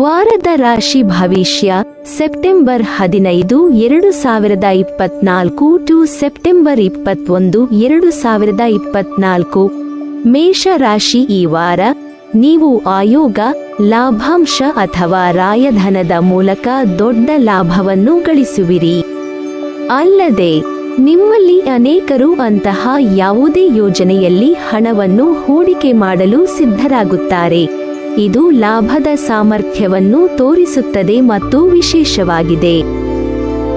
ವಾರದ ರಾಶಿ ಭವಿಷ್ಯ ಸೆಪ್ಟೆಂಬರ್ ಹದಿನೈದು, ಎರಡು ಸಾವಿರದ ಇಪ್ಪತ್ನಾಲ್ಕು ಟು ಸೆಪ್ಟೆಂಬರ್ ಇಪ್ಪತ್ತೊಂದು, ಎರಡು ಸಾವಿರದ ಇಪ್ಪತ್ನಾಲ್ಕು. ಮೇಷ ರಾಶಿ ಈ ವಾರ, ನೀವು ಆಯೋಗ, ಲಾಭಾಂಶ ಅಥವಾ ರಾಯಧನದ ಮೂಲಕ ದೊಡ್ಡ ಲಾಭವನ್ನು ಗಳಿಸುವಿರಿ. ಅಲ್ಲದೆ, ನಿಮ್ಮಲ್ಲಿ ಅನೇಕರು ಅಂತಹ ಯಾವುದೇ ಯೋಜನೆಯಲ್ಲಿ ಹಣವನ್ನು ಹೂಡಿಕೆ ಮಾಡಲು ಸಿದ್ಧರಾಗುತ್ತಾರೆ. ಇದು ಲಾಭದ ಸಾಮರ್ಥ್ಯವನ್ನು ತೋರಿಸುತ್ತದೆ ಮತ್ತು ವಿಶೇಷವಾಗಿದೆ.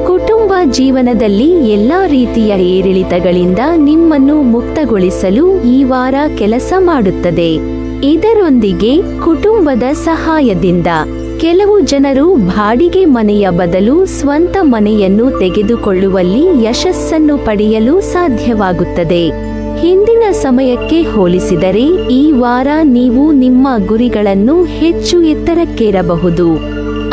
ಕುಟುಂಬ ಜೀವನದಲ್ಲಿ ಎಲ್ಲಾ ರೀತಿಯ ಏರಿಳಿತಗಳಿಂದ ನಿಮ್ಮನ್ನು ಮುಕ್ತಗೊಳಿಸಲು ಈ ವಾರ ಕೆಲಸ ಮಾಡುತ್ತದೆ. ಇದರೊಂದಿಗೆ ಕುಟುಂಬದ ಸಹಾಯದಿಂದ ಕೆಲವು ಜನರು ಬಾಡಿಗೆ ಮನೆಯ ಬದಲು ಸ್ವಂತ ಮನೆಯನ್ನು ತೆಗೆದುಕೊಳ್ಳುವಲ್ಲಿ ಯಶಸ್ಸನ್ನು ಪಡೆಯಲು ಸಾಧ್ಯವಾಗುತ್ತದೆ. ಹಿಂದಿನ ಸಮಯಕ್ಕೆ ಹೋಲಿಸಿದರೆ ಈ ವಾರ ನೀವು ನಿಮ್ಮ ಗುರಿಗಳನ್ನು ಹೆಚ್ಚು ಎತ್ತರಕ್ಕೇರಬಹುದು.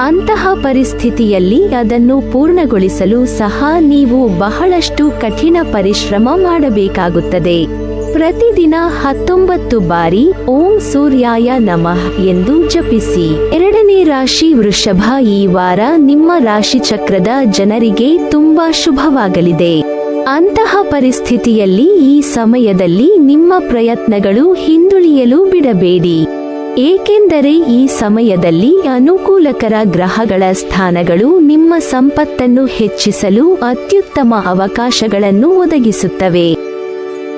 ಅಂತಹ ಪರಿಸ್ಥಿತಿಯಲ್ಲಿ ಅದನ್ನು ಪೂರ್ಣಗೊಳಿಸಲು ಸಹ ನೀವು ಬಹಳಷ್ಟು ಕಠಿಣ ಪರಿಶ್ರಮ ಮಾಡಬೇಕಾಗುತ್ತದೆ. ಪ್ರತಿದಿನ ಹತ್ತೊಂಬತ್ತು ಬಾರಿ ಓಂ ಸೂರ್ಯಾಯ ನಮಃ ಎಂದು ಜಪಿಸಿ. ಎರಡನೇ ರಾಶಿ ವೃಷಭ ಈ ವಾರ ನಿಮ್ಮ ರಾಶಿ ಚಕ್ರದ ಜನರಿಗೆ ತುಂಬಾ ಶುಭವಾಗಲಿದೆ. ಅಂತಹ ಪರಿಸ್ಥಿತಿಯಲ್ಲಿ ಈ ಸಮಯದಲ್ಲಿ ನಿಮ್ಮ ಪ್ರಯತ್ನಗಳು ಹಿಂದುಳಿಯಲು ಬಿಡಬೇಡಿ. ಏಕೆಂದರೆ ಈ ಸಮಯದಲ್ಲಿ ಅನುಕೂಲಕರ ಗ್ರಹಗಳ ಸ್ಥಾನಗಳು ನಿಮ್ಮ ಸಂಪತ್ತನ್ನು ಹೆಚ್ಚಿಸಲು ಅತ್ಯುತ್ತಮ ಅವಕಾಶಗಳನ್ನು ಒದಗಿಸುತ್ತವೆ.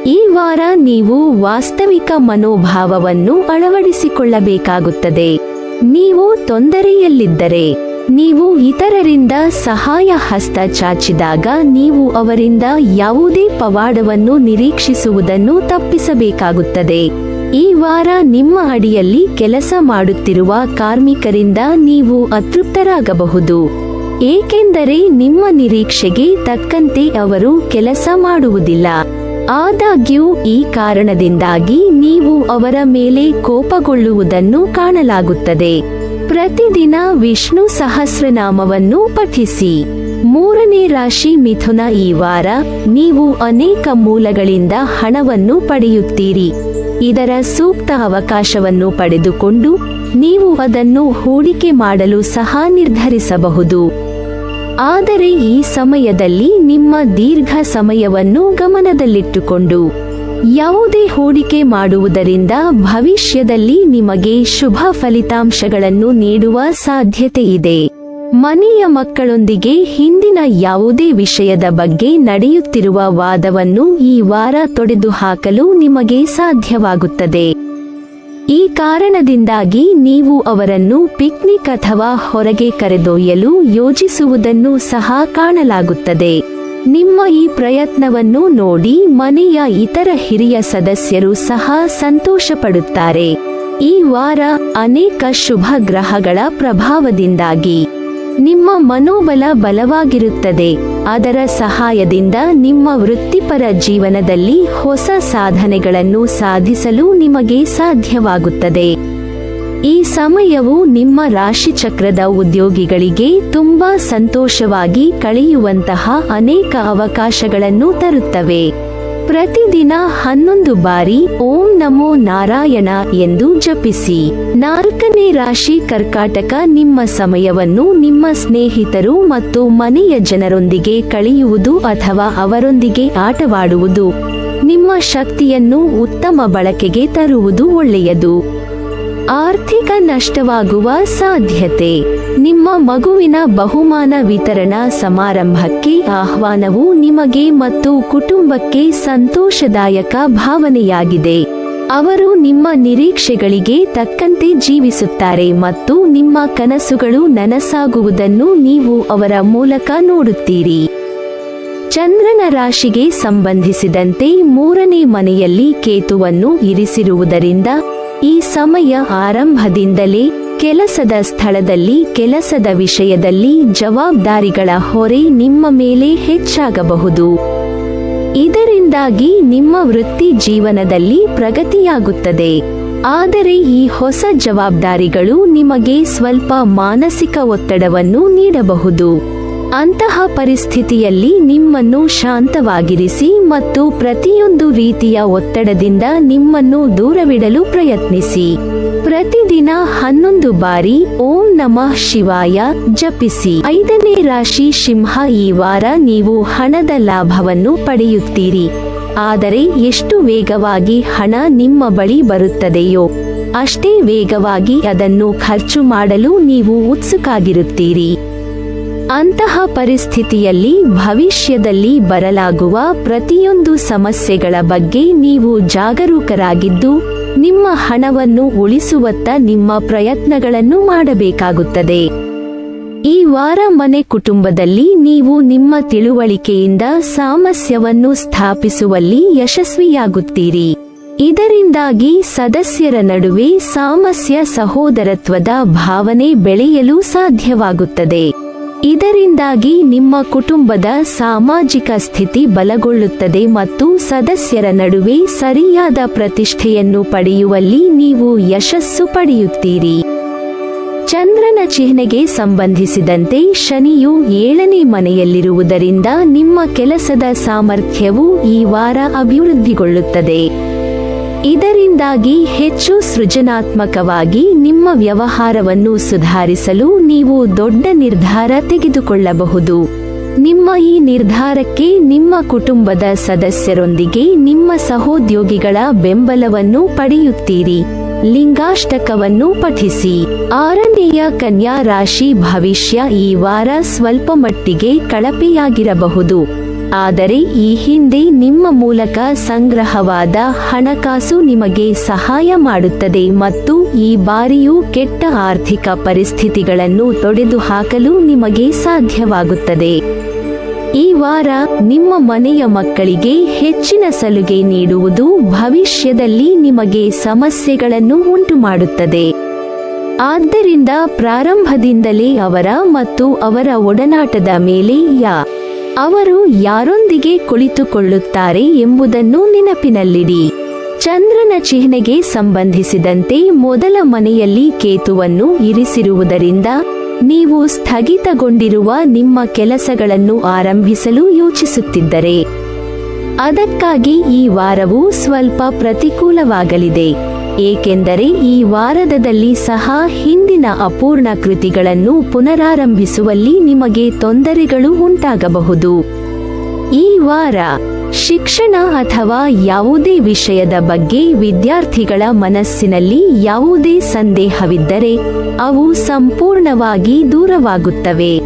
ಈ ವಾರ ನೀವು ವಾಸ್ತವಿಕ ಮನೋಭಾವವನ್ನು ಅಳವಡಿಸಿಕೊಳ್ಳಬೇಕಾಗುತ್ತದೆ. ನೀವು ತೊಂದರೆಯಲ್ಲಿದ್ದರೆ ನೀವು ಇತರರಿಂದ ಸಹಾಯ ಹಸ್ತ ಚಾಚಿದಾಗ ನೀವು ಅವರಿಂದ ಯಾವುದೇ ಪವಾಡವನ್ನು ನಿರೀಕ್ಷಿಸುವುದನ್ನು ತಪ್ಪಿಸಬೇಕಾಗುತ್ತದೆ. ಈ ವಾರ ನಿಮ್ಮ ಅಡಿಯಲ್ಲಿ ಕೆಲಸ ಮಾಡುತ್ತಿರುವ ಕಾರ್ಮಿಕರಿಂದ ನೀವು ಅತೃಪ್ತರಾಗಬಹುದು. ಏಕೆಂದರೆ ನಿಮ್ಮ ನಿರೀಕ್ಷೆಗೆ ತಕ್ಕಂತೆ ಅವರು ಕೆಲಸ ಮಾಡುವುದಿಲ್ಲ. ಆದಾಗ್ಯೂ ಈ ಕಾರಣದಿಂದಾಗಿ ನೀವು ಅವರ ಮೇಲೆ ಕೋಪಗೊಳ್ಳುವುದನ್ನು ಕಾಣಲಾಗುತ್ತದೆ. ಪ್ರತಿದಿನ ವಿಷ್ಣು ಸಹಸ್ರನಾಮವನ್ನು ಪಠಿಸಿ. ಮೂರನೇ ರಾಶಿ ಮಿಥುನ ಈ ವಾರ ನೀವು ಅನೇಕ ಮೂಲಗಳಿಂದ ಹಣವನ್ನು ಪಡೆಯುತ್ತೀರಿ. ಇದರ ಸೂಕ್ತ ಅವಕಾಶವನ್ನು ಪಡೆದುಕೊಂಡು ನೀವು ಅದನ್ನು ಹೂಡಿಕೆ ಮಾಡಲು ಸಹ ನಿರ್ಧರಿಸಬಹುದು. ಆದರೆ ಈ ಸಮಯದಲ್ಲಿ ನಿಮ್ಮ ದೀರ್ಘ ಸಮಯವನ್ನು ಗಮನದಲ್ಲಿಟ್ಟುಕೊಂಡು. ಯಾವುದೇ ಹೂಡಿಕೆ ಮಾಡುವುದರಿಂದ ಭವಿಷ್ಯದಲ್ಲಿ ನಿಮಗೆ ಶುಭ ಫಲಿತಾಂಶಗಳನ್ನು ನೀಡುವ ಸಾಧ್ಯತೆ ಇದೆ. ಮನೆಯ ಮಕ್ಕಳೊಂದಿಗೆ ಹಿಂದಿನ ಯಾವುದೇ ವಿಷಯದ ಬಗ್ಗೆ ನಡೆಯುತ್ತಿರುವ ವಾದವನ್ನು ಈ ವಾರ ತೊಡೆದುಹಾಕಲು ನಿಮಗೆ ಸಾಧ್ಯವಾಗುತ್ತದೆ. ಈ ಕಾರಣದಿಂದಾಗಿ ನೀವು ಅವರನ್ನು ಪಿಕ್ನಿಕ್ ಅಥವಾ ಹೊರಗೆ ಕರೆದೊಯ್ಯಲು ಯೋಜಿಸುವುದನ್ನು ಸಹ ಕಾಣಲಾಗುತ್ತದೆ. ನಿಮ್ಮ ಈ ಪ್ರಯತ್ನವನ್ನು ನೋಡಿ ಮನೆಯ ಇತರ ಹಿರಿಯ ಸದಸ್ಯರು ಸಹ ಸಂತೋಷಪಡುತ್ತಾರೆ. ಈ ವಾರ ಅನೇಕ ಶುಭ ಗ್ರಹಗಳ ಪ್ರಭಾವದಿಂದಾಗಿ ನಿಮ್ಮ ಮನೋಬಲ ಬಲವಾಗಿರುತ್ತದೆ. ಅದರ ಸಹಾಯದಿಂದ ನಿಮ್ಮ ವೃತ್ತಿಪರ ಜೀವನದಲ್ಲಿ ಹೊಸ ಸಾಧನೆಗಳನ್ನು ಸಾಧಿಸಲು ನಿಮಗೆ ಸಾಧ್ಯವಾಗುತ್ತದೆ. ಈ ಸಮಯವು ನಿಮ್ಮ ರಾಶಿಚಕ್ರದ ಉದ್ಯೋಗಿಗಳಿಗೆ ತುಂಬಾ ಸಂತೋಷವಾಗಿ ಕಳೆಯುವಂತಹ ಅನೇಕ ಅವಕಾಶಗಳನ್ನು ತರುತ್ತವೆ. ಪ್ರತಿದಿನ ಹನ್ನೊಂದು ಬಾರಿ ಓಂ ನಮೋ ನಾರಾಯಣ ಎಂದು ಜಪಿಸಿ. ನಾಲ್ಕನೇ ರಾಶಿ ಕರ್ಕಾಟಕ ನಿಮ್ಮ ಸಮಯವನ್ನು ನಿಮ್ಮ ಸ್ನೇಹಿತರು ಮತ್ತು ಮನೆಯ ಜನರೊಂದಿಗೆ ಕಳೆಯುವುದು ಅಥವಾ ಅವರೊಂದಿಗೆ ಆಟವಾಡುವುದು. ನಿಮ್ಮ ಶಕ್ತಿಯನ್ನು ಉತ್ತಮ ಬಳಕೆಗೆ ತರುವುದು ಒಳ್ಳೆಯದು. ಆರ್ಥಿಕ ನಷ್ಟವಾಗುವ ಸಾಧ್ಯತೆ. ನಿಮ್ಮ ಮಗುವಿನ ಬಹುಮಾನ ವಿತರಣಾ ಸಮಾರಂಭಕ್ಕೆ ಆಹ್ವಾನವು ನಿಮಗೆ ಮತ್ತು ಕುಟುಂಬಕ್ಕೆ ಸಂತೋಷದಾಯಕ ಭಾವನೆಯಾಗಿದೆ. ಅವರು ನಿಮ್ಮ ನಿರೀಕ್ಷೆಗಳಿಗೆ ತಕ್ಕಂತೆ ಜೀವಿಸುತ್ತಾರೆ ಮತ್ತು ನಿಮ್ಮ ಕನಸುಗಳು ನನಸಾಗುವುದನ್ನು ನೀವು ಅವರ ಮೂಲಕ ನೋಡುತ್ತೀರಿ. ಚಂದ್ರನ ರಾಶಿಗೆ ಸಂಬಂಧಿಸಿದಂತೆ ಮೂರನೇ ಮನೆಯಲ್ಲಿ ಕೇತುವನ್ನು ಇರಿಸಿರುವುದರಿಂದ ಈ ಸಮಯ ಆರಂಭದಿಂದಲೇ ಕೆಲಸದ ಸ್ಥಳದಲ್ಲಿ, ಕೆಲಸದ ವಿಷಯದಲ್ಲಿ ಜವಾಬ್ದಾರಿಗಳ ಹೊರೆ ನಿಮ್ಮ ಮೇಲೆ ಹೆಚ್ಚಾಗಬಹುದು. ಇದರಿಂದಾಗಿ ನಿಮ್ಮ ವೃತ್ತಿ ಜೀವನದಲ್ಲಿ ಪ್ರಗತಿಯಾಗುತ್ತದೆ. ಆದರೆ ಈ ಹೊಸ ಜವಾಬ್ದಾರಿಗಳು ನಿಮಗೆ ಸ್ವಲ್ಪ ಮಾನಸಿಕ ಒತ್ತಡವನ್ನು ನೀಡಬಹುದು. ಅಂತಹ ಪರಿಸ್ಥಿತಿಯಲ್ಲಿ ನಿಮ್ಮನ್ನು ಶಾಂತವಾಗಿರಿಸಿ ಮತ್ತು ಪ್ರತಿಯೊಂದು ರೀತಿಯ ಒತ್ತಡದಿಂದ ನಿಮ್ಮನ್ನು ದೂರವಿಡಲು ಪ್ರಯತ್ನಿಸಿ. ಪ್ರತಿದಿನ ಹನ್ನೊಂದು ಬಾರಿ ಓಂ ನಮಃ ಶಿವಾಯ ಜಪಿಸಿ. ಐದನೇ ರಾಶಿ ಸಿಂಹ ಈ ವಾರ ನೀವು ಹಣದ ಲಾಭವನ್ನು ಪಡೆಯುತ್ತೀರಿ. ಆದರೆ ಎಷ್ಟು ವೇಗವಾಗಿ ಹಣ ನಿಮ್ಮ ಬಳಿ ಬರುತ್ತದೆಯೋ ಅಷ್ಟೇ ವೇಗವಾಗಿ ಅದನ್ನು ಖರ್ಚು ಮಾಡಲು ನೀವು ಉತ್ಸುಕಾಗಿರುತ್ತೀರಿ. ಅಂತಹ ಪರಿಸ್ಥಿತಿಯಲ್ಲಿ ಭವಿಷ್ಯದಲ್ಲಿ ಬರಲಾಗುವ ಪ್ರತಿಯೊಂದು ಸಮಸ್ಯೆಗಳ ಬಗ್ಗೆ ನೀವು ಜಾಗರೂಕರಾಗಿದ್ದು, ನಿಮ್ಮ ಹಣವನ್ನು ಉಳಿಸುವತ್ತ ನಿಮ್ಮ ಪ್ರಯತ್ನಗಳನ್ನು ಮಾಡಬೇಕಾಗುತ್ತದೆ. ಈ ವಾರ ಮನೆ ಕುಟುಂಬದಲ್ಲಿ ನೀವು ನಿಮ್ಮ ತಿಳುವಳಿಕೆಯಿಂದ ಸಾಮಸ್ಯವನ್ನು ಸ್ಥಾಪಿಸುವಲ್ಲಿ ಯಶಸ್ವಿಯಾಗುತ್ತೀರಿ. ಇದರಿಂದಾಗಿ ಸದಸ್ಯರ ನಡುವೆ ಸಾಮಸ್ಯ ಸಹೋದರತ್ವದ ಭಾವನೆ ಬೆಳೆಯಲು ಸಾಧ್ಯವಾಗುತ್ತದೆ. ಇದರಿಂದಾಗಿ ನಿಮ್ಮ ಕುಟುಂಬದ ಸಾಮಾಜಿಕ ಸ್ಥಿತಿ ಬಲಗೊಳ್ಳುತ್ತದೆ ಮತ್ತು ಸದಸ್ಯರ ನಡುವೆ ಸರಿಯಾದ ಪ್ರತಿಷ್ಠೆಯನ್ನು ಪಡೆಯುವಲ್ಲಿ ನೀವು ಯಶಸ್ಸು ಪಡೆಯುತ್ತೀರಿ. ಚಂದ್ರನ ಚಿಹ್ನೆಗೆ ಸಂಬಂಧಿಸಿದಂತೆ ಶನಿಯು ಏಳನೇ ಮನೆಯಲ್ಲಿರುವುದರಿಂದ ನಿಮ್ಮ ಕೆಲಸದ ಸಾಮರ್ಥ್ಯವು ಈ ವಾರ ಅಭಿವೃದ್ಧಿಗೊಳ್ಳುತ್ತದೆ. ಇದರಿಂದಾಗಿ ಹೆಚ್ಚು ಸೃಜನಾತ್ಮಕವಾಗಿ ನಿಮ್ಮ ವ್ಯವಹಾರವನ್ನು ಸುಧಾರಿಸಲು ನೀವು ದೊಡ್ಡ ನಿರ್ಧಾರ ತೆಗೆದುಕೊಳ್ಳಬಹುದು. ನಿಮ್ಮ ಈ ನಿರ್ಧಾರಕ್ಕೆ ನಿಮ್ಮ ಕುಟುಂಬದ ಸದಸ್ಯರೊಂದಿಗೆ ನಿಮ್ಮ ಸಹೋದ್ಯೋಗಿಗಳ ಬೆಂಬಲವನ್ನು ಪಡೆಯುತ್ತೀರಿ. ಲಿಂಗಾಷ್ಟಕವನ್ನು ಪಠಿಸಿ. ಆರನೆಯ ಕನ್ಯಾ ರಾಶಿ ಭವಿಷ್ಯ ಈ ವಾರ ಸ್ವಲ್ಪ ಮಟ್ಟಿಗೆ ಕಳಪೆಯಾಗಿರಬಹುದು. ಆದರೆ ಈ ಹಿಂದೆ ನಿಮ್ಮ ಮೂಲಕ ಸಂಗ್ರಹವಾದ ಹಣಕಾಸು ನಿಮಗೆ ಸಹಾಯ ಮಾಡುತ್ತದೆ ಮತ್ತು ಈ ಬಾರಿಯೂ ಕೆಟ್ಟ ಆರ್ಥಿಕ ಪರಿಸ್ಥಿತಿಗಳನ್ನು ತೊಡೆದುಹಾಕಲು ನಿಮಗೆ ಸಾಧ್ಯವಾಗುತ್ತದೆ. ಈ ವಾರ ನಿಮ್ಮ ಮನೆಯ ಮಕ್ಕಳಿಗೆ ಹೆಚ್ಚಿನ ಸಲುಗೆ ನೀಡುವುದು ಭವಿಷ್ಯದಲ್ಲಿ ನಿಮಗೆ ಸಮಸ್ಯೆಗಳನ್ನು ಉಂಟುಮಾಡುತ್ತದೆ. ಆದ್ದರಿಂದ ಪ್ರಾರಂಭದಿಂದಲೇ ಅವರ ಮತ್ತು ಅವರ ಒಡನಾಟದ ಮೇಲೆ ಯಾ ಅವರು ಯಾರೊಂದಿಗೆ ಕುಳಿತುಕೊಳ್ಳುತ್ತಾರೆ ಎಂಬುದನ್ನು ನೆನಪಿನಲ್ಲಿಡಿ. ಚಂದ್ರನ ಚಿಹ್ನೆಗೆ ಸಂಬಂಧಿಸಿದಂತೆ ಮೊದಲ ಮನೆಯಲ್ಲಿ ಕೇತುವನ್ನು ಇರಿಸಿರುವುದರಿಂದ ನೀವು ಸ್ಥಗಿತಗೊಂಡಿರುವ ನಿಮ್ಮ ಕೆಲಸಗಳನ್ನು ಆರಂಭಿಸಲು ಯೋಚಿಸುತ್ತಿದ್ದರೆ. ಅದಕ್ಕಾಗಿ ಈ ವಾರವು ಸ್ವಲ್ಪ ಪ್ರತಿಕೂಲವಾಗಲಿದೆ. ಏಕೆಂದರೆ ಈ ವಾರದದಲ್ಲಿ ಸಹ ಹಿಂದಿನ ಅಪೂರ್ಣ ಕೃತಿಗಳನ್ನು ಪುನರಾರಂಭಿಸುವಲ್ಲಿ ನಿಮಗೆ ತೊಂದರೆಗಳು ಉಂಟಾಗಬಹುದು. ಈ ವಾರ ಶಿಕ್ಷಣ ಅಥವಾ ಯಾವುದೇ ವಿಷಯದ ಬಗ್ಗೆ ವಿದ್ಯಾರ್ಥಿಗಳ ಮನಸ್ಸಿನಲ್ಲಿ ಯಾವುದೇ ಸಂದೇಹವಿದ್ದರೆ ಅವು ಸಂಪೂರ್ಣವಾಗಿ ದೂರವಾಗುತ್ತವೆ.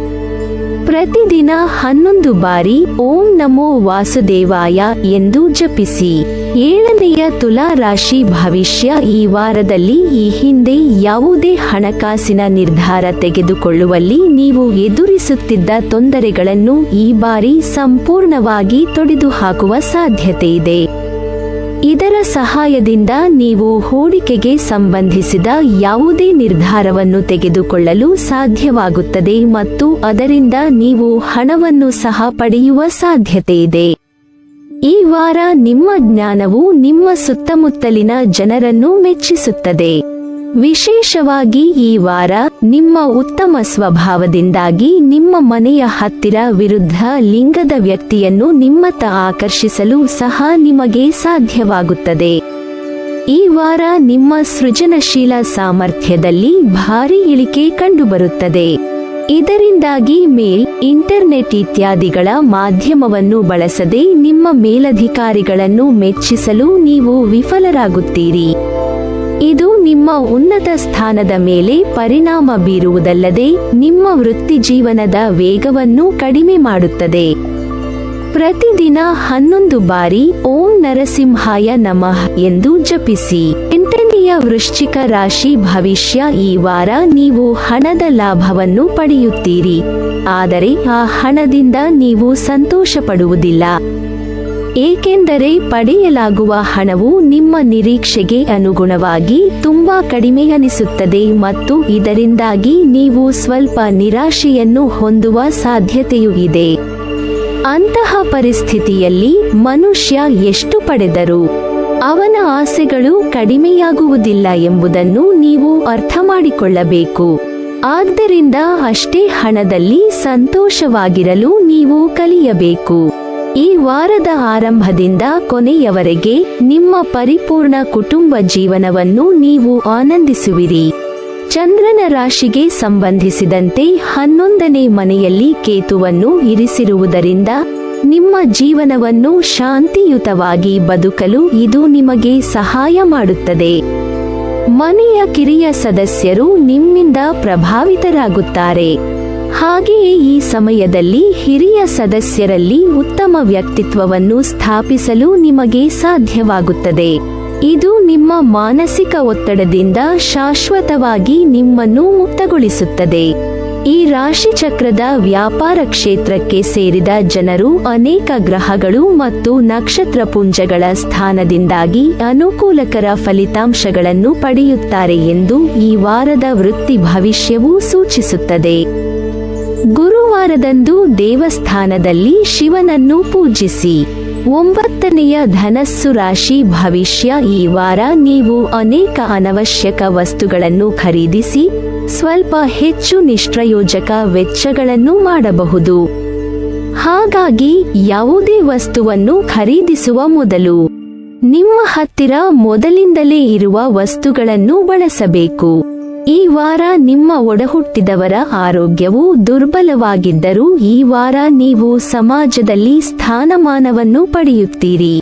ಪ್ರತಿದಿನ ಹನ್ನೊಂದು ಬಾರಿ ಓಂ ನಮೋ ವಾಸುದೇವಾಯ ಎಂದು ಜಪಿಸಿ. ಏಳನೆಯ ತುಲಾ ರಾಶಿ ಭವಿಷ್ಯ ಈ ವಾರದಲ್ಲಿ ಈ ಹಿಂದೆ ಯಾವುದೇ ಹಣಕಾಸಿನ ನಿರ್ಧಾರ ತೆಗೆದುಕೊಳ್ಳುವಲ್ಲಿ ನೀವು ಎದುರಿಸುತ್ತಿದ್ದ ತೊಂದರೆಗಳನ್ನು ಈ ಬಾರಿ ಸಂಪೂರ್ಣವಾಗಿ ತೊಡೆದುಹಾಕುವ ಸಾಧ್ಯತೆ ಇದೆ. ಇದರ ಸಹಾಯದಿಂದ ನೀವು ಹೂಡಿಕೆಗೆ ಸಂಬಂಧಿಸಿದ ಯಾವುದೇ ನಿರ್ಧಾರವನ್ನು ತೆಗೆದುಕೊಳ್ಳಲು ಸಾಧ್ಯವಾಗುತ್ತದೆ ಮತ್ತು ಅದರಿಂದ ನೀವು ಹಣವನ್ನು ಸಹ ಪಡೆಯುವ ಸಾಧ್ಯತೆ ಇದೆ. ಈ ವಾರ ನಿಮ್ಮ ಜ್ಞಾನವು ನಿಮ್ಮ ಸುತ್ತಮುತ್ತಲಿನ ಜನರನ್ನು ಮೆಚ್ಚಿಸುತ್ತದೆ. ವಿಶೇಷವಾಗಿ ಈ ವಾರ ನಿಮ್ಮ ಉತ್ತಮ ಸ್ವಭಾವದಿಂದಾಗಿ ನಿಮ್ಮ ಮನೆಯ ಹತ್ತಿರ ವಿರುದ್ಧ ಲಿಂಗದ ವ್ಯಕ್ತಿಯನ್ನು ನಿಮ್ಮತ್ತ ಆಕರ್ಷಿಸಲು ಸಹ ನಿಮಗೆ ಸಾಧ್ಯವಾಗುತ್ತದೆ. ಈ ವಾರ ನಿಮ್ಮ ಸೃಜನಶೀಲ ಸಾಮರ್ಥ್ಯದಲ್ಲಿ ಭಾರೀ ಇಳಿಕೆ ಕಂಡುಬರುತ್ತದೆ. ಇದರಿಂದಾಗಿ ಮೇಲ್, ಇಂಟರ್ನೆಟ್ ಇತ್ಯಾದಿಗಳ ಮಾಧ್ಯಮವನ್ನು ಬಳಸದೆ ನಿಮ್ಮ ಮೇಲಧಿಕಾರಿಗಳನ್ನು ಮೆಚ್ಚಿಸಲು ನೀವು ವಿಫಲರಾಗುತ್ತೀರಿ. ಇದು ನಿಮ್ಮ ಉನ್ನತ ಸ್ಥಾನದ ಮೇಲೆ ಪರಿಣಾಮ ಬೀರುವುದಲ್ಲದೆ ನಿಮ್ಮ ವೃತ್ತಿ ಜೀವನದ ವೇಗವನ್ನು ಕಡಿಮೆ ಮಾಡುತ್ತದೆ. ಪ್ರತಿದಿನ ಹನ್ನೊಂದು ಬಾರಿ ಓಂ ನರಸಿಂಹಾಯ ನಮಃ ಎಂದು ಜಪಿಸಿ. ಎಂಟನೆಯ ವೃಶ್ಚಿಕ ರಾಶಿ ಭವಿಷ್ಯ, ಈ ವಾರ ನೀವು ಹಣದ ಲಾಭವನ್ನು ಪಡೆಯುತ್ತೀರಿ. ಆದರೆ ಆ ಹಣದಿಂದ ನೀವು ಸಂತೋಷ ಪಡುವುದಿಲ್ಲ ಏಕೆಂದರೆ ಪಡೆಯಲಾಗುವ ಹಣವು ನಿಮ್ಮ ನಿರೀಕ್ಷೆಗೆ ಅನುಗುಣವಾಗಿ ತುಂಬಾ ಕಡಿಮೆ ಅನಿಸುತ್ತದೆ ಮತ್ತು ಇದರಿಂದಾಗಿ ನೀವು ಸ್ವಲ್ಪ ನಿರಾಶೆಯನ್ನು ಹೊಂದುವ ಸಾಧ್ಯತೆಯೂ ಇದೆ. ಅಂತಹ ಪರಿಸ್ಥಿತಿಯಲ್ಲಿ ಮನುಷ್ಯ ಎಷ್ಟು ಪಡೆದರೂ? ಅವನ ಆಸೆಗಳು ಕಡಿಮೆಯಾಗುವುದಿಲ್ಲ ಎಂಬುದನ್ನು ನೀವು ಅರ್ಥ ಮಾಡಿಕೊಳ್ಳಬೇಕು ಆದ್ದರಿಂದ ಅಷ್ಟೇ ಹಣದಲ್ಲಿ ಸಂತೋಷವಾಗಿರಲು ನೀವು ಕಲಿಯಬೇಕು. ಈ ವಾರದ ಆರಂಭದಿಂದ ಕೊನೆಯವರೆಗೆ ನಿಮ್ಮ ಪರಿಪೂರ್ಣ ಕುಟುಂಬ ಜೀವನವನ್ನು ನೀವು ಆನಂದಿಸುವಿರಿ. ಚಂದ್ರನ ರಾಶಿಗೆ ಸಂಬಂಧಿಸಿದಂತೆ ಹನ್ನೊಂದನೇ ಮನೆಯಲ್ಲಿ ಕೇತುವನ್ನು ಇರಿಸಿರುವುದರಿಂದ ನಿಮ್ಮ ಜೀವನವನ್ನು ಶಾಂತಿಯುತವಾಗಿ ಬದುಕಲು ಇದು ನಿಮಗೆ ಸಹಾಯ ಮಾಡುತ್ತದೆ. ಮನೆಯ ಕಿರಿಯ ಸದಸ್ಯರು ನಿಮ್ಮಿಂದ ಪ್ರಭಾವಿತರಾಗುತ್ತಾರೆ. ಹಾಗೆಯೇ ಈ ಸಮಯದಲ್ಲಿ ಹಿರಿಯ ಸದಸ್ಯರಲ್ಲಿ ಉತ್ತಮ ವ್ಯಕ್ತಿತ್ವವನ್ನು ಸ್ಥಾಪಿಸಲು ನಿಮಗೆ ಸಾಧ್ಯವಾಗುತ್ತದೆ. ಇದು ನಿಮ್ಮ ಮಾನಸಿಕ ಒತ್ತಡದಿಂದ ಶಾಶ್ವತವಾಗಿ ನಿಮ್ಮನ್ನು ಮುಕ್ತಗೊಳಿಸುತ್ತದೆ. ಈ ರಾಶಿ ಚಕ್ರದ ವ್ಯಾಪಾರ ಕ್ಷೇತ್ರಕ್ಕೆ ಸೇರಿದ ಜನರು ಅನೇಕ ಗ್ರಹಗಳು ಮತ್ತು ನಕ್ಷತ್ರ ಪುಂಜಗಳ ಸ್ಥಾನದಿಂದಾಗಿ ಅನುಕೂಲಕರ ಫಲಿತಾಂಶಗಳನ್ನು ಪಡೆಯುತ್ತಾರೆ ಎಂದು ಈ ವಾರದ ವೃತ್ತಿ ಭವಿಷ್ಯವು ಸೂಚಿಸುತ್ತದೆ. ಗುರುವಾರದಂದು ದೇವಸ್ಥಾನದಲ್ಲಿ ಶಿವನನ್ನು ಪೂಜಿಸಿ. ಒಂಬತ್ತನೆಯ ಧನಸ್ಸು ರಾಶಿ ಭವಿಷ್ಯ ಈ ವಾರ ನೀವು ಅನೇಕ ಅನವಶ್ಯಕ ವಸ್ತುಗಳನ್ನು ಖರೀದಿಸಿ ಸ್ವಲ್ಪ ಹೆಚ್ಚು ನಿಷ್ಪ್ರಯೋಜಕ ವೆಚ್ಚಗಳನ್ನು ಮಾಡಬಹುದು. ಹಾಗಾಗಿ ಯಾವುದೇ ವಸ್ತುವನ್ನು ಖರೀದಿಸುವ ಮೊದಲು ನಿಮ್ಮ ಹತ್ತಿರ ಮೊದಲಿಂದಲೇ ಇರುವ ವಸ್ತುಗಳನ್ನು ಬಳಸಬೇಕು. ಈ ವಾರ ನಿಮ್ಮ ಒಡಹುಟ್ಟಿದವರ ಆರೋಗ್ಯವು ದುರ್ಬಲವಾಗಿದ್ದರೂ ಈ ವಾರ ನೀವು ಸಮಾಜದಲ್ಲಿ ಸ್ಥಾನಮಾನವನ್ನು ಪಡೆಯುತ್ತೀರಿ.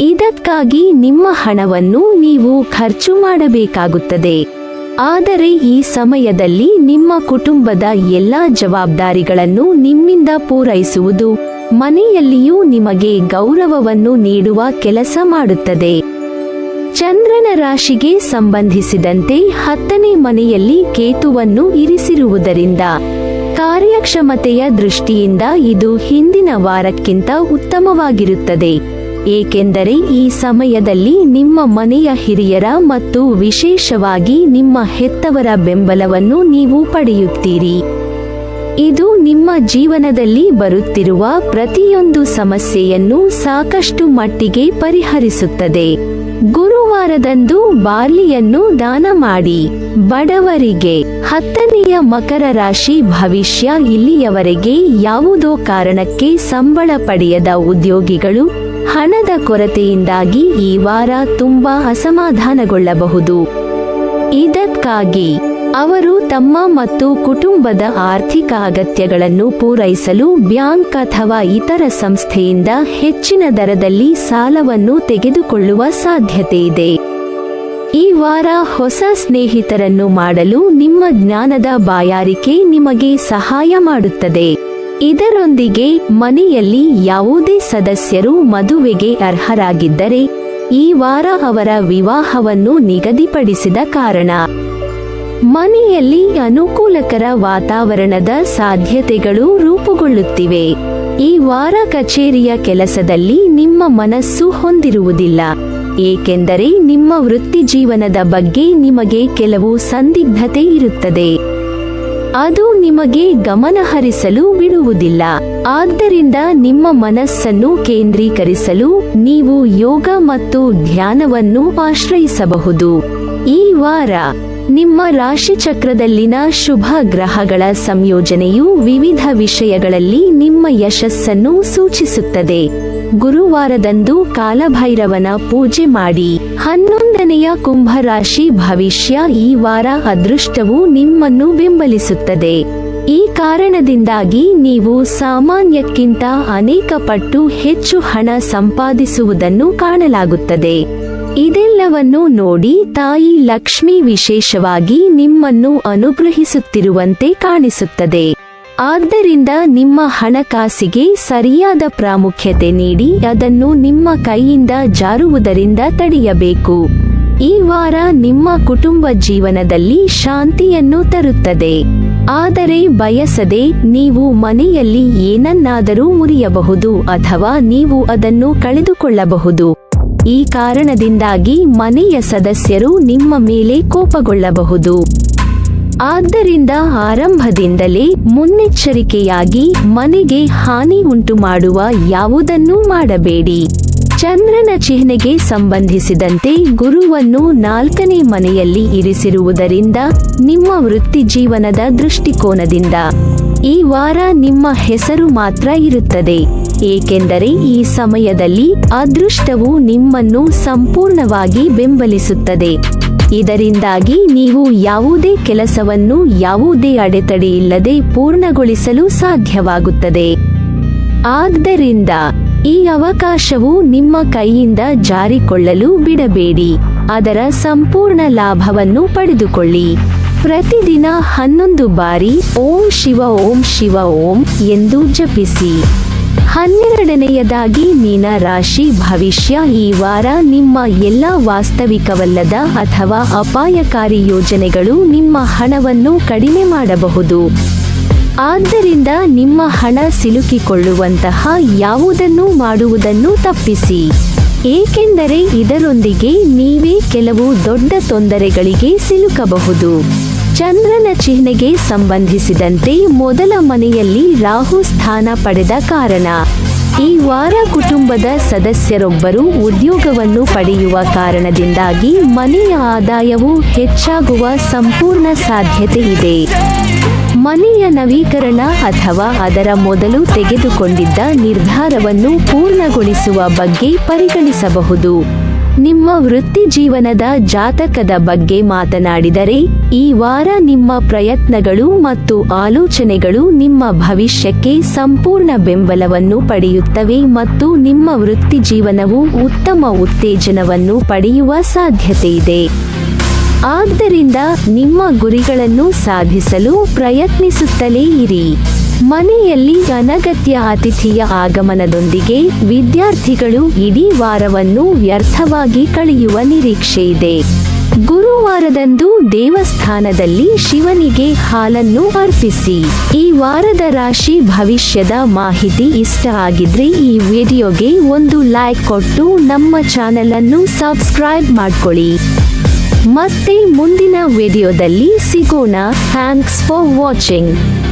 ಇದಕ್ಕಾಗಿ ನಿಮ್ಮ ಹಣವನ್ನು ನೀವು ಖರ್ಚು ಮಾಡಬೇಕಾಗುತ್ತದೆ. ಆದರೆ ಈ ಸಮಯದಲ್ಲಿ ನಿಮ್ಮ ಕುಟುಂಬದ ಎಲ್ಲಾ ಜವಾಬ್ದಾರಿಗಳನ್ನು ನಿಮ್ಮಿಂದ ಪೂರೈಸುವುದು ಮನೆಯಲ್ಲಿಯೂ ನಿಮಗೆ ಗೌರವವನ್ನು ನೀಡುವ ಕೆಲಸ ಮಾಡುತ್ತದೆ. ಚಂದ್ರನ ರಾಶಿಗೆ ಸಂಬಂಧಿಸಿದಂತೆ ಹತ್ತನೇ ಮನೆಯಲ್ಲಿ ಕೇತುವನ್ನು ಇರಿಸಿರುವುದರಿಂದ ಕಾರ್ಯಕ್ಷಮತೆಯ ದೃಷ್ಟಿಯಿಂದ ಇದು ಹಿಂದಿನ ವಾರಕ್ಕಿಂತ ಉತ್ತಮವಾಗಿರುತ್ತದೆ. ಏಕೆಂದರೆ ಈ ಸಮಯದಲ್ಲಿ ನಿಮ್ಮ ಮನೆಯ ಹಿರಿಯರ ಮತ್ತು ವಿಶೇಷವಾಗಿ ನಿಮ್ಮ ಹೆತ್ತವರ ಬೆಂಬಲವನ್ನು ನೀವು ಪಡೆಯುತ್ತೀರಿ. ಇದು ನಿಮ್ಮ ಜೀವನದಲ್ಲಿ ಬರುತ್ತಿರುವ ಪ್ರತಿಯೊಂದು ಸಮಸ್ಯೆಯನ್ನು ಸಾಕಷ್ಟು ಮಟ್ಟಿಗೆ ಪರಿಹರಿಸುತ್ತದೆ. ಗುರುವಾರದಂದು ಬಾರ್ಲಿಯನ್ನು ದಾನ ಮಾಡಿ. ಬಡವರಿಗೆ ಹತ್ತನೆಯ ಮಕರ ರಾಶಿ ಭವಿಷ್ಯ ಇಲ್ಲಿಯವರೆಗೆ ಯಾವುದೋ ಕಾರಣಕ್ಕೆ ಸಂಬಳ ಪಡೆಯದ ಉದ್ಯೋಗಿಗಳು ಹಣದ ಕೊರತೆಯಿಂದಾಗಿ ಈ ವಾರ ತುಂಬಾ ಅಸಮಾಧಾನಗೊಳ್ಳಬಹುದು. ಇದಕ್ಕಾಗಿ ಅವರು ತಮ್ಮ ಮತ್ತು ಕುಟುಂಬದ ಆರ್ಥಿಕ ಅಗತ್ಯಗಳನ್ನು ಪೂರೈಸಲು ಬ್ಯಾಂಕ್ ಅಥವಾ ಇತರ ಸಂಸ್ಥೆಯಿಂದ ಹೆಚ್ಚಿನ ದರದಲ್ಲಿ ಸಾಲವನ್ನು ತೆಗೆದುಕೊಳ್ಳುವ ಸಾಧ್ಯತೆಯಿದೆ ಈ ವಾರ ಹೊಸ ಸ್ನೇಹಿತರನ್ನು ಮಾಡಲು ನಿಮ್ಮ ಜ್ಞಾನದ ಬಾಯಾರಿಕೆ ನಿಮಗೆ ಸಹಾಯ ಮಾಡುತ್ತದೆ. ಇದರೊಂದಿಗೆ ಮನೆಯಲ್ಲಿ ಯಾವುದೇ ಸದಸ್ಯರು ಮದುವೆಗೆ ಅರ್ಹರಾಗಿದ್ದರೆ ಈ ವಾರ ಅವರ ವಿವಾಹವನ್ನು ನಿಗದಿಪಡಿಸಿದ ಕಾರಣ. ಮನೆಯಲ್ಲಿ ಅನುಕೂಲಕರ ವಾತಾವರಣದ ಸಾಧ್ಯತೆಗಳು ರೂಪುಗೊಳ್ಳುತ್ತಿವೆ. ಈ ವಾರ ಕಚೇರಿಯ ಕೆಲಸದಲ್ಲಿ ನಿಮ್ಮ ಮನಸ್ಸು ಹೊಂದಿರುವುದಿಲ್ಲ. ಏಕೆಂದರೆ ನಿಮ್ಮ ವೃತ್ತಿ ಜೀವನದ ಬಗ್ಗೆ ನಿಮಗೆ ಕೆಲವು ಸಂದಿಗ್ಧತೆ ಇರುತ್ತದೆ. ಅದು ನಿಮಗೆ ಗಮನಹರಿಸಲು ಬಿಡುವುದಿಲ್ಲ. ಆದ್ದರಿಂದ ನಿಮ್ಮ ಮನಸ್ಸನ್ನು ಕೇಂದ್ರೀಕರಿಸಲು ನೀವು ಯೋಗ ಮತ್ತು ಧ್ಯಾನವನ್ನು ಆಶ್ರಯಿಸಬಹುದು. ಈ ವಾರ ನಿಮ್ಮ ರಾಶಿ ಚಕ್ರದಲ್ಲಿನ ಶುಭ ಗ್ರಹಗಳ ಸಂಯೋಜನೆಯು ವಿವಿಧ ವಿಷಯಗಳಲ್ಲಿ ನಿಮ್ಮ ಯಶಸ್ಸನ್ನು ಸೂಚಿಸುತ್ತದೆ. ಗುರುವಾರದಂದು ಕಾಲಭೈರವನ ಪೂಜೆ ಮಾಡಿ. ಹನ್ನೊಂದನೆಯ ಕುಂಭರಾಶಿ ಭವಿಷ್ಯ ಈ ವಾರ ಅದೃಷ್ಟವು ನಿಮ್ಮನ್ನು ಬೆಂಬಲಿಸುತ್ತದೆ. ಈ ಕಾರಣದಿಂದಾಗಿ ನೀವು ಸಾಮಾನ್ಯಕ್ಕಿಂತ ಅನೇಕ ಪಟ್ಟು ಹೆಚ್ಚು ಹಣ ಸಂಪಾದಿಸುವುದನ್ನು ಕಾಣಲಾಗುತ್ತದೆ. ಇದೆಲ್ಲವನ್ನು ನೋಡಿ ತಾಯಿ ಲಕ್ಷ್ಮಿ ವಿಶೇಷವಾಗಿ ನಿಮ್ಮನ್ನು ಅನುಗ್ರಹಿಸುತ್ತಿರುವಂತೆ ಕಾಣಿಸುತ್ತದೆ. ಆದ್ದರಿಂದ ನಿಮ್ಮ ಹಣಕಾಸಿಗೆ ಸರಿಯಾದ ಪ್ರಾಮುಖ್ಯತೆ ನೀಡಿ ಅದನ್ನು ನಿಮ್ಮ ಕೈಯಿಂದ ಜಾರುವುದರಿಂದ ತಡೆಯಬೇಕು. ಈ ವಾರ ನಿಮ್ಮ ಕುಟುಂಬ ಜೀವನದಲ್ಲಿ ಶಾಂತಿಯನ್ನು ತರುತ್ತದೆ. ಆದರೆ ಬಯಸದೆ ನೀವು ಮನೆಯಲ್ಲಿ ಏನನ್ನಾದರೂ ಮುರಿಯಬಹುದು ಅಥವಾ ನೀವು ಅದನ್ನು ಕಳೆದುಕೊಳ್ಳಬಹುದು. ಈ ಕಾರಣದಿಂದಾಗಿ ಮನೆಯ ಸದಸ್ಯರು ನಿಮ್ಮ ಮೇಲೆ ಕೋಪಗೊಳ್ಳಬಹುದು. ಆದ್ದರಿಂದ ಆರಂಭದಿಂದಲೇ ಮುನ್ನೆಚ್ಚರಿಕೆಯಾಗಿ ಮನೆಗೆ ಹಾನಿ ಉಂಟು ಮಾಡುವ ಯಾವುದನ್ನೂ ಮಾಡಬೇಡಿ. ಚಂದ್ರನ ಚಿಹ್ನೆಗೆ ಸಂಬಂಧಿಸಿದಂತೆ ಗುರುವನ್ನು ನಾಲ್ಕನೇ ಮನೆಯಲ್ಲಿ ಇರಿಸಿರುವುದರಿಂದ ನಿಮ್ಮ ವೃತ್ತಿ ಜೀವನದ ದೃಷ್ಟಿಕೋನದಿಂದ ಈ ವಾರ ನಿಮ್ಮ ಹೆಸರು ಮಾತ್ರ ಇರುತ್ತದೆ. ಏಕೆಂದರೆ ಈ ಸಮಯದಲ್ಲಿ ಅದೃಷ್ಟವು ನಿಮ್ಮನ್ನು ಸಂಪೂರ್ಣವಾಗಿ ಬೆಂಬಲಿಸುತ್ತದೆ. ಇದರಿಂದಾಗಿ ನೀವು ಯಾವುದೇ ಕೆಲಸವನ್ನು ಯಾವುದೇ ಅಡೆತಡೆಯಿಲ್ಲದೆ ಪೂರ್ಣಗೊಳಿಸಲು ಸಾಧ್ಯವಾಗುತ್ತದೆ. ಆದ್ದರಿಂದ ಈ ಅವಕಾಶವು ನಿಮ್ಮ ಕೈಯಿಂದ ಜಾರಿಕೊಳ್ಳಲು ಬಿಡಬೇಡಿ. ಅದರ ಸಂಪೂರ್ಣ ಲಾಭವನ್ನು ಪಡೆದುಕೊಳ್ಳಿ. ಪ್ರತಿದಿನ ಹನ್ನೊಂದು ಬಾರಿ ಓಂ ಶಿವ ಓಂ ಶಿವ ಓಂ ಎಂದು ಜಪಿಸಿ. ಹನ್ನೆರಡನೆಯದಾಗಿ ಮೀನ ರಾಶಿ ಭವಿಷ್ಯ. ಈ ವಾರ ನಿಮ್ಮ ಎಲ್ಲ ವಾಸ್ತವಿಕವಲ್ಲದ ಅಥವಾ ಅಪಾಯಕಾರಿ ಯೋಜನೆಗಳು ನಿಮ್ಮ ಹಣವನ್ನು ಕಡಿಮೆ ಮಾಡಬಹುದು. ಆದ್ದರಿಂದ ನಿಮ್ಮ ಹಣ ಸಿಲುಕಿಕೊಳ್ಳುವಂತಹ ಯಾವುದನ್ನು ಮಾಡುವುದನ್ನು ತಪ್ಪಿಸಿ. ಏಕೆಂದರೆ ಇದರೊಂದಿಗೆ ನೀವೇ ಕೆಲವು ದೊಡ್ಡ ತೊಂದರೆಗಳಿಗೆ ಸಿಲುಕಬಹುದು. ಚಂದ್ರನ ಚಿಹ್ನೆಗೆ ಸಂಬಂಧಿಸಿದಂತೆ ಮೊದಲ ಮನೆಯಲ್ಲಿ ರಾಹು ಸ್ಥಾನ ಪಡೆದ ಕಾರಣ. ಈ ವಾರ ಕುಟುಂಬದ ಸದಸ್ಯರೊಬ್ಬರು ಉದ್ಯೋಗವನ್ನು ಪಡೆಯುವ ಕಾರಣದಿಂದಾಗಿ ಮನೆಯ ಆದಾಯವು ಹೆಚ್ಚಾಗುವ ಸಂಪೂರ್ಣ ಸಾಧ್ಯತೆ ಇದೆ. ಮನೆಯ ನವೀಕರಣ ಅಥವಾ ಅದರ ಮೊದಲು ತೆಗೆದುಕೊಂಡಿದ್ದ ನಿರ್ಧಾರವನ್ನು ಪೂರ್ಣಗೊಳಿಸುವ ಬಗ್ಗೆ ಪರಿಗಣಿಸಬಹುದು. ನಿಮ್ಮ ವೃತ್ತಿ ಜೀವನದ ಜಾತಕದ ಬಗ್ಗೆ ಮಾತನಾಡಿದರೆ, ಈ ವಾರ ನಿಮ್ಮ ಪ್ರಯತ್ನಗಳು ಮತ್ತು ಆಲೋಚನೆಗಳು ನಿಮ್ಮ ಭವಿಷ್ಯಕ್ಕೆ ಸಂಪೂರ್ಣ ಬೆಂಬಲವನ್ನು ಪಡೆಯುತ್ತವೆ ಮತ್ತು ನಿಮ್ಮ ವೃತ್ತಿ ಜೀವನವು ಉತ್ತಮ ಉತ್ತೇಜನವನ್ನು ಪಡೆಯುವ ಸಾಧ್ಯತೆಯಿದೆ ಆದ್ದರಿಂದ ನಿಮ್ಮ ಗುರಿಗಳನ್ನು ಸಾಧಿಸಲು ಪ್ರಯತ್ನಿಸುತ್ತಲೇ ಇರಿ. ಮನೆಯಲ್ಲಿ ಅನಗತ್ಯ ಅತಿಥಿಯ ಆಗಮನದೊಂದಿಗೆ ವಿದ್ಯಾರ್ಥಿಗಳು ಇಡೀ ವಾರವನ್ನು ವ್ಯರ್ಥವಾಗಿ ಕಳೆಯುವ ನಿರೀಕ್ಷೆ ಇದೆ. ಗುರುವಾರದಂದು ದೇವಸ್ಥಾನದಲ್ಲಿ ಶಿವನಿಗೆ ಹಾಲನ್ನು ಅರ್ಪಿಸಿ. ಈ ವಾರದ ರಾಶಿ ಭವಿಷ್ಯದ ಮಾಹಿತಿ ಇಷ್ಟ ಆಗಿದ್ರೆ ಈ ವಿಡಿಯೋಗೆ ಒಂದು ಲೈಕ್ ಕೊಟ್ಟು ನಮ್ಮ ಚಾನೆಲ್ ಅನ್ನು ಸಬ್ಸ್ಕ್ರೈಬ್ ಮಾಡ್ಕೊಳ್ಳಿ. ಮತ್ತೆ ಮುಂದಿನ ವಿಡಿಯೋದಲ್ಲಿ ಸಿಗೋಣ. Thanks for watching.